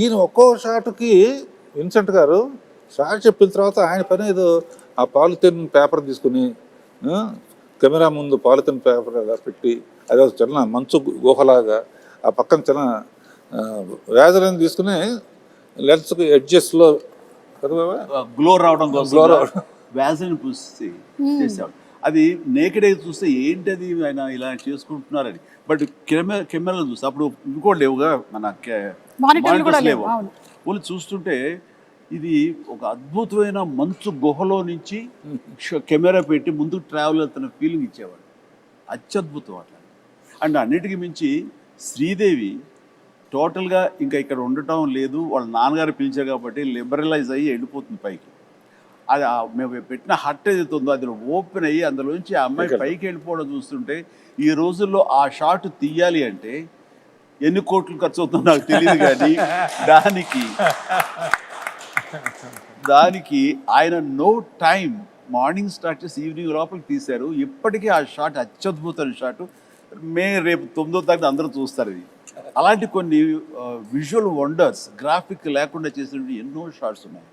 ఈయన ఒక్కో షాట్కి విన్సెంట్ గారు షాట్ చెప్పిన తర్వాత ఆయన పని ఏదో ఆ పాలిథిన్ పేపర్ తీసుకుని కెమెరా ముందు పాలిథిన్ పేపర్ అలా పెట్టి అదే ఒక చిన్న మంచు గుహలాగా ఆ పక్కన చిన్న వేజలను తీసుకుని లెన్స్కి ఎడ్జెస్లో కదా గ్లో రావడం కోసం Glow రావడం. వ్యాసని పూసి చేసేవాడు. అది నేకెడ్ అయితే చూస్తే ఏంటది ఆయన ఇలా చేసుకుంటున్నారని. బట్ కెమెరా కెమెరాలో చూస్తే అప్పుడు ఇంకోటి లేవుగా మన లేవు. వాళ్ళు చూస్తుంటే ఇది ఒక అద్భుతమైన మంచు గుహలో నుంచి కెమెరా పెట్టి ముందుకు ట్రావెల్ అవుతున్న ఫీలింగ్ ఇచ్చేవాడు. అత్యద్భుతం అట్లా. అండ్ అన్నిటికీ మించి శ్రీదేవి టోటల్గా ఇంకా ఇక్కడ ఉండటం లేదు. వాళ్ళ నాన్నగారు పిలిచారు కాబట్టి లిబరలైజ్ అయ్యి వెళ్ళిపోతుంది పైకి. అది మేము పెట్టిన హట్ ఏదైతే ఉందో అది ఓపెన్ అయ్యి అందులోంచి ఆ అమ్మాయి పైకి వెళ్ళిపోవడం చూస్తుంటే ఈ రోజుల్లో ఆ షాట్ తీయాలి అంటే ఎన్ని కోట్లు ఖర్చు అవుతుందో నాకు తెలియదు కానీ దానికి దానికి ఆయన నో టైం మార్నింగ్ స్టార్ట్ చేసి ఈవినింగ్ లోపలికి తీశారు. ఇప్పటికీ ఆ షాట్ అత్యద్భుతమైన షాట్. మే రేపు తొమ్మిదో తారీఖు అందరూ చూస్తారు ఇది. అలాంటి కొన్ని విజువల్ వండర్స్ గ్రాఫిక్ లేకుండా చేసినటువంటి ఎన్నో షాట్స్ ఉన్నాయి.